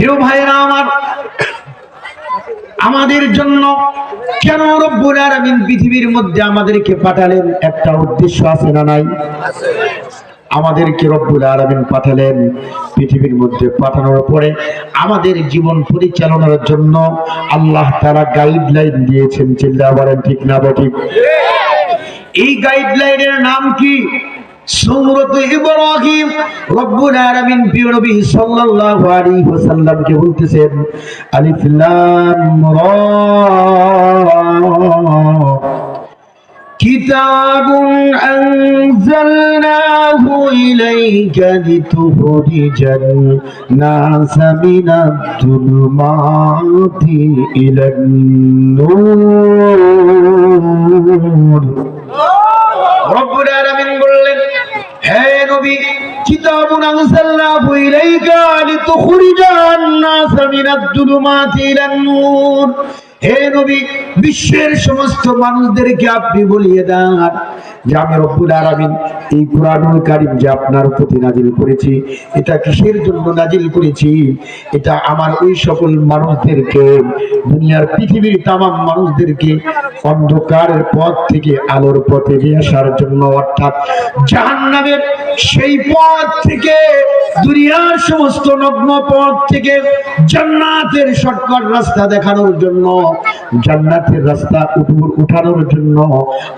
প্রিয় ভাইরা আমার আমাদের জন্য কেন রব্বুল আলামিন পৃথিবীর মধ্যে আমাদেরকে পাঠালেন? একটা উদ্দেশ্য আছে না নাই? আমাদেরকে রব্বুল আলামিন পাঠালেন পৃথিবীর মধ্যে পাঠানোর পরে আমাদের জীবন পরিচালনার জন্য আল্লাহ তারা গাইডলাইন দিয়েছেন। চিল্লা বলেন ঠিক না বা ঠিক এই গাইডলাইনের নাম কি? সূরাত ইব্রাহিম রব্বুল আলামিন প্রিয় নবী সাল্লাল্লাহু আলাইহি ওয়াসাল্লামকে বলতেছেন আলিফ লাম রা كتاب أنزلناه إليك لتخرج الناس من الظلمات إلى النور রব্বুল আলামিন বললেন হে বিশ্বের সমস্ত মানুষদেরকে আপনি বলিয়ে দেন আমি এই যে আপনার প্রতি নাজিল করেছি, এটা কিসের জন্য নাজিল করেছি? এটা আমার ওই সকল মানুষদেরকে, দুনিয়ার পৃথিবীর তামাম মানুষদেরকে অন্ধকারের পথ থেকে আলোর পথে নিয়ে আসার জন্য, অর্থাৎ জাহান্নামের সেই পথ থেকে, দুনিয়ার সমস্ত নগ্ন পথ থেকে জান্নাতের শর্টকাট রাস্তা দেখানোর জন্য, জান্নাতের রাস্তা উঠানোর জন্য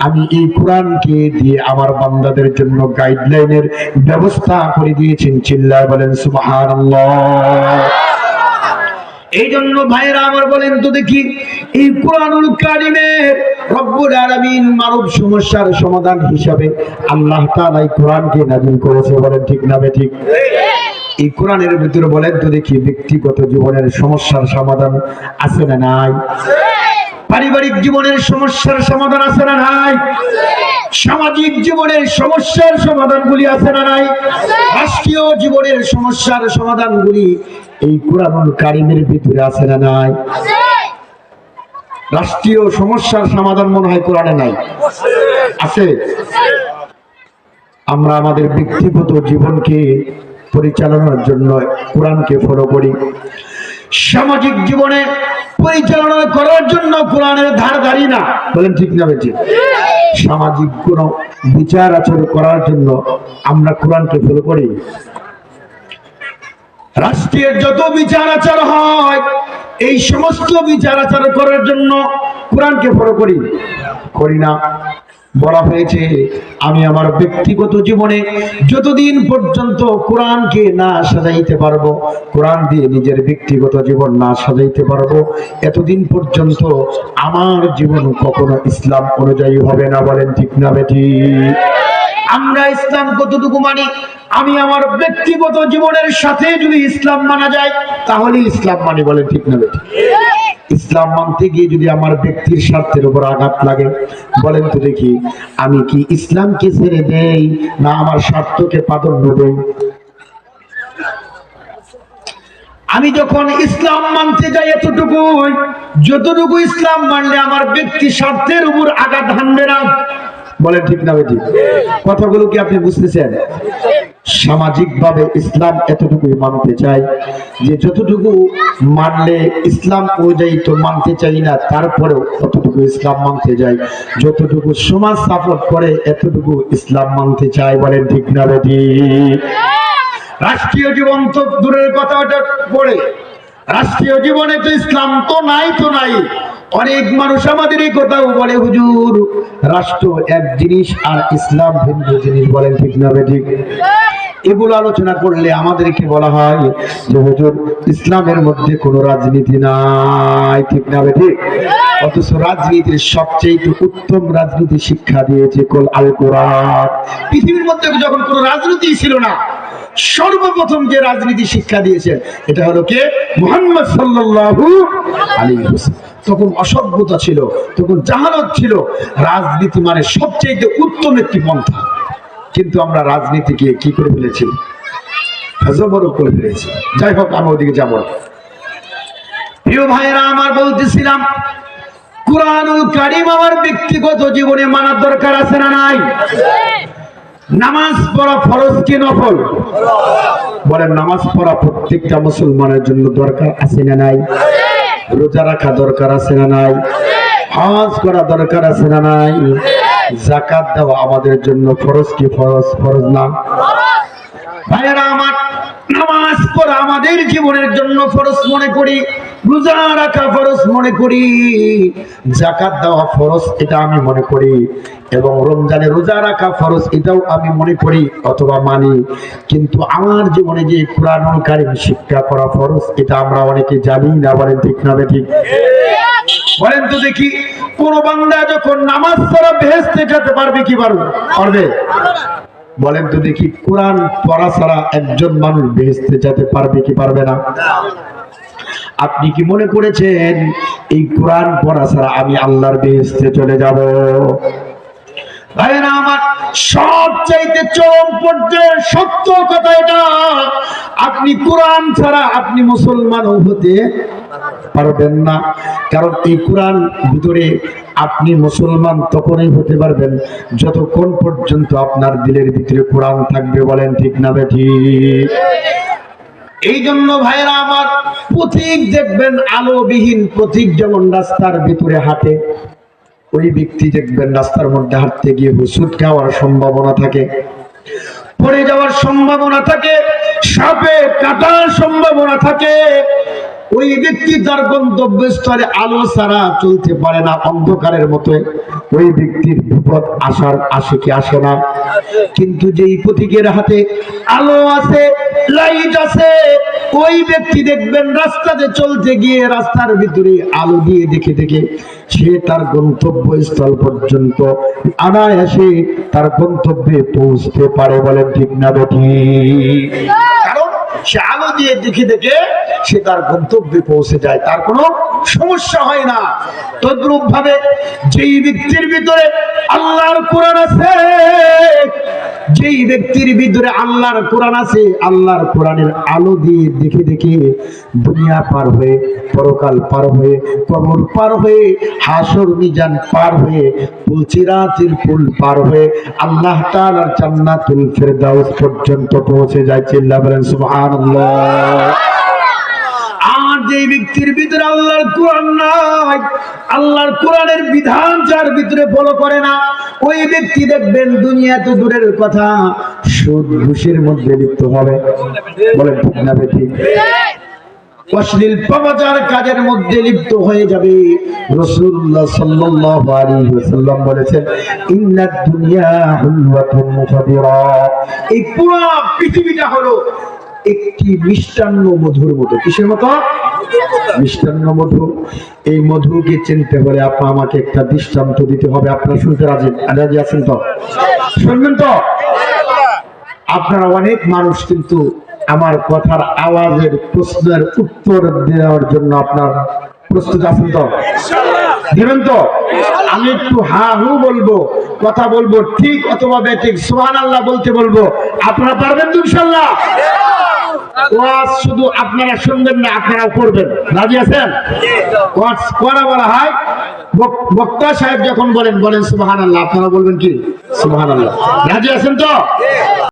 আমি এই কোরআনকে দিয়ে আমার বান্দাদের জন্য গাইডলাইনের ব্যবস্থা করে দিয়েছেন। চিল্লায় বলেন, সুবহানাল্লাহ। এই জন্য ভাইরা আমার বলেন তো দেখি, এই কোরআনুল কারিমের রব্বুল আলামিন মানব সমস্যার সমাধান হিসাবে আল্লাহ কোরআনকে করেছে, বলেন ঠিক না ঠিক এই কোরআনের ভিতরে বলেন তো দেখি ব্যক্তিগত জীবনের সমস্যার সমাধান আছে না নাই? পারিবারিক জীবনের সমস্যার সমাধান আছে না নাই? সামাজিক জীবনের সমস্যার সমাধানগুলি আছে না নাই? রাষ্ট্রীয় জীবনের সমস্যার সমাধানগুলি এই কোরআন কারিমের ভিতরে আছে না নাই? রাষ্ট্রীয় সমস্যার সমাধান মনে হয় কোরআনে নাই। আছে। আমরা আমাদের ব্যক্তিগত জীবনকে পরিচালনার জন্য কোরআনকে ফলো করি। সামাজিক জীবনে পরিচালনা করার জন্য কোরআনের ধার ধারি না। বলেন ঠিক না বেঠিক। সামাজিক কোন বিচার আচরণ করার জন্য আমরা কোরআনকে ফলো করি। রাষ্ট্রের যত বিচার আচার হয় এই সমস্ত বিচার আচার করার জন্য কোরআনকে ফলো করি। করি না। বলা হয়েছে, আমি আমার ব্যক্তিগত জীবনে যতদিন পর্যন্ত কোরআনকে না সাজাইতে পারব, কোরআন দিয়ে নিজের ব্যক্তিগত জীবন না সাজাইতে পারব, এতদিন পর্যন্ত আমার জীবন কখনো ইসলাম অনুযায়ী হবে না বলেন ঠিক না বেটি আমরা ইসলাম কতটুকু মানি? আমি আমার ব্যক্তিগত জীবনের সাথে যদি ইসলাম মানা যায়, তাহলে ইসলাম মানি বলেন ঠিক না ইসলাম মানতে গিয়ে যদি আমার ব্যক্তির স্বার্থের উপর আঘাত লাগে, বলেন তো দেখি, আমি কি ইসলামকে ছেড়ে দেই না আমার স্বার্থকে প্রাধান্য দেই? আমি যখন ইসলাম মানতে যাই এতটুকু যতটুকু ইসলাম মানলে আমার ব্যক্তি স্বার্থের উপর আঘাত হানবে না। বলেন ঠিক না বেটি কথাগুলো কি আপনি বুঝতেছেন? সামাজিক ভাবে ইসলাম এতটুকুই মানতে চাই যে যতটুকু মানলে ইসলাম অনুযায়ী তো মানতে চাই না, তারপরেও ততটুকু ইসলাম মানতে যাই যতটুকু সমাজ সাপোর্ট করে, এতটুকু ইসলাম মানতে চাই, বলেন ঠিক না বেটি রাষ্ট্রীয় জীবন তো দূরের কথা, ওটা পড়ে। রাষ্ট্রীয় জীবনে তো ইসলাম তো নাই তো নাই। অনেক মানুষ আমাদের এই কথাও বলে, হুজুর। রাষ্ট্র এক জিনিস আর ইসলাম ভিন্ন জিনিস, বলেন ঠিক না ঠিক? এগুলো আলোচনা করলে আমাদেরকে বলা হয় যে, হুজুর, ইসলামের মধ্যে কোনো রাজনীতি নাই, ঠিক না ঠিক? অথচ রাজনীতির সবচেয়ে উত্তম রাজনীতি শিক্ষা দিয়েছে কোল আল কোরআন। পৃথিবীর মধ্যে যখন কোনো রাজনীতি ছিল না, সর্বপ্রথম যে রাজনীতি শিক্ষা দিয়েছেন, এটা হলো কে? মোহাম্মদ সাল্লাল্লাহু আলাইহি ওয়াসাল্লাম। তখন অসভ্যতা ছিল, তখন জাহালত ছিল। রাজনীতি মানে সবচেয়ে উত্তম একটি পন্থা। কিন্তু আমরা রাজনীতিকে কি করে ফেলেছি? যাই হোক আমি ওদিকে যাব প্রিয় ভাইরা আমার বলতেছিলাম, কোরআনুল কারিম আমার ব্যক্তিগত জীবনে মানার দরকার আছে না নাই? নামাজ পড়া ফরজ কি নফল? বলেন, নামাজ পড়া প্রত্যেকটা মুসলমানের জন্য দরকার আছে না নাই? রোজা রাখা দরকার আছে না নাই? হজ করা দরকার আছে না নাই? জাকাত দেওয়া আমাদের জন্য ফরজ কি ফরজ? ফরজ না। ভাইয়েরা, আমার নামাজ পড়া আমাদের জীবনের জন্য ফরজ মনে করি। রোজা রাখা ফরজ মনে করি জাকাত দেওয়া ফরজ এটা আমি মনে করি, এবং রমজানে রোজা রাখা ফরজ এটাও আমি মনে করি অথবা মানি। কিন্তু আমার জীবনে যে কোরআনুল শিক্ষা করা ফরজ, এটা আমরা অনেকে জানি না, বলেন ঠিক না ঠিক? বলেন তো দেখি, কোন বান্দা যখন নামাজ পড়া ভেস্তে যেতে পারবে কি পারবে? পারবে? বলেন তো দেখি, কোরআন পড়া ছাড়া একজন মানুষ বেহেস্তে যেতে পারবে কি পারবে না? আপনি কি মনে করেছেন, এই কোরআন পড়া ছাড়া আমি আল্লাহর বেহেস্তে চলে যাব? সত্য কথা আপনি কোরআন ছাড়া আপনি মুসলমানও হতে পারবেন না। কারণ এই ভিতরে আপনি মুসলমান তখনই হতে পারবেন যতক্ষণ পর্যন্ত আপনার দিলের ভিতরে কোরআন থাকবে বলেন ঠিক না বেঠি এই জন্য ভাইরা আমার পথিক দেখবেন আলোবিহীন পথিক যেমন রাস্তার ভিতরে হাঁটে, ওই ব্যক্তি দেখবেন রাস্তার মধ্যে হাঁটতে গিয়ে হুসুট খাওয়ার সম্ভাবনা থাকে, পড়ে যাওয়ার সম্ভাবনা থাকে, সাপে কাটার সম্ভাবনা থাকে, ওই ব্যক্তি তার গন্তব্যস্থলে আলো ছাড়া চলতে পারে না, অন্ধকারের মতো ওই ব্যক্তির বিপদ আসার আসে কি আসে না, কিন্তু যেই পথিকের হাতে আলো আছে লাইট আছে। ওই ব্যক্তি দেখবেন রাস্তাতে চলতে গিয়ে রাস্তার ভিতরে আলো দিয়ে দেখে দেখে সে তার গন্তব্যস্থল পর্যন্ত অনায়াসে তার গন্তব্যে পৌঁছতে পারে বলে ঠিক না বেটি? কারণ সে আলো দিয়ে দেখে দেখে সে তার গন্তব্যে পৌঁছে যায়। তার কোনো সমস্যা হয় না। তদ্রূপ ভাবে যেই ব্যক্তির ভিতরে আল্লাহর কোরআন আছে, যেই ব্যক্তির ভিতরে আল্লাহর কোরআন আছে, আল্লাহর কোরআনের আলো দিয়ে দেখে দেখে দুনিয়া পার হয়ে, পরকাল পার হয়ে, কবর পার হয়ে, হাসর মিজান পার হয়ে, পুলচিরাতির পুল পার হয়ে আল্লাহ তাআলার জান্নাতুল ফেরদাউস পর্যন্ত পৌঁছে যায়। চিল্লা বলেন, সুবহানাল্লাহ। আর যে ব্যক্তির ভিতরে আল্লাহর কোরআন নাই, আল্লাহর কোরআনের বিধান যার ভিতরে ফলো করে না, ওই ব্যক্তি দেখবেন দুনিয়া তো দূরের কথা, সুদ, ঘুষের মধ্যে লিপ্ত হবে। বলেন ঠিক না বেঠিক অশ্লীল পাপাচার কাজের মধ্যে লিপ্ত হয়ে যাবে। রাসূলুল্লাহ সাল্লাল্লাহু আলাইহি ওয়াসাল্লাম বলেছেন ইন্নাদ দুনিয়া হুলওয়াতুন মুখাদিরা এই পুরো পৃথিবীটা হলো একটি মিষ্টান্ন মধুর মতো। কিসের মতো? মিষ্টান্ন মধু, এই মধুকে চিনতে হলে আপা আমাকে একটা দৃষ্টান্ত দিতে হবে। আপনারা শুনতে রাজি? রাজি আছেন তো? শুনবেন তো? আপনারা অনেক মানুষ কিন্তু আমার কথার আওয়াজের প্রশ্নের উত্তর দেওয়ার জন্য আপনার প্রস্তুত আছেন তো? দিবেন তো? আমি একটু হা হু বলব, কথা বলব ঠিক অথবা বেঠিক সুহান আল্লাহ বলতে বলব। আপনারা পারবেন তো ইনশাল্লাহ? ওয়াজ শুধু আপনারা শুনবেন না, আপনারাও করবেন। রাজি আছেন? ওয়াজ করা বলা হয়, বক- বক্তা সাহেব যখন বলেন বলেন সুবাহান আল্লাহ আপনারা বলবেন কি? সুবাহান আল্লাহ রাজি আছেন তো?